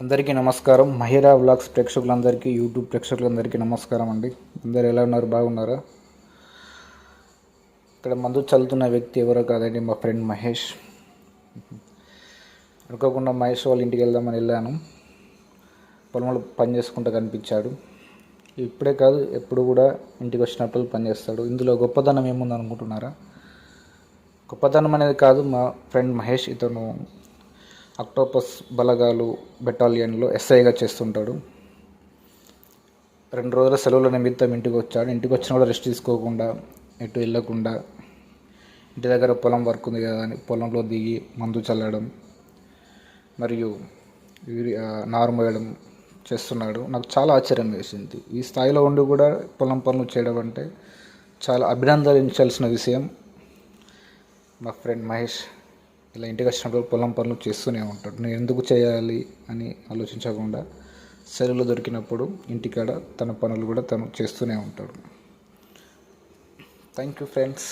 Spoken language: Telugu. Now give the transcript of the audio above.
అందరికీ నమస్కారం. మహిరా వ్లాగ్స్ ప్రేక్షకులందరికీ యూట్యూబ్ ప్రేక్షకులందరికీ నమస్కారం అండి. అందరు ఎలా ఉన్నారు? బాగున్నారా? ఇక్కడ మందు చల్లుతున్న వ్యక్తి ఎవరో కాదండి మా ఫ్రెండ్ మహేష్. అనుకోకుండా మహేష్ వాళ్ళ ఇంటికి వెళ్దామని వెళ్ళాను. పొలంలో పని చేసుకుంటూ కనిపించాడు. ఇప్పుడే కాదు ఎప్పుడు కూడా ఇంటికి వచ్చినప్పుడు పని చేస్తాడు. ఇందులో గొప్పతనం ఏముంది అనుకుంటున్నారా గొప్పతనం అనేది కాదు మా ఫ్రెండ్ మహేష్ ఇతను అక్టోపస్ బలగాలు బెటాలియన్లో ఎస్ఐగా చేస్తుంటాడు. రెండు రోజుల సెలవుల నిమిత్తం ఇంటికి వచ్చాడు. ఇంటికి వచ్చిన కూడా రెస్ట్ తీసుకోకుండా ఎటు వెళ్ళకుండా ఇంటి దగ్గర పొలం వర్క్ ఉంది కదా అని పొలంలో దిగి మందు చల్లడం మరియు నారు మోయడం చేస్తున్నాడు. నాకు చాలా ఆశ్చర్యం వేసింది. ఈ స్థాయిలో ఉండి కూడా పొలం పనులు చేయడం అంటే చాలా అభినందించాల్సిన విషయం. మా ఫ్రెండ్ మహేష్ ఇలా ఇంటికి వచ్చినప్పుడు పొలం పనులు చేస్తూనే ఉంటాడు. నేను ఎందుకు చేయాలి అని ఆలోచించకుండా సెలవులు దొరికినప్పుడు ఇంటికాడ తన పనులు కూడా తను చేస్తూనే ఉంటాడు. Thank you friends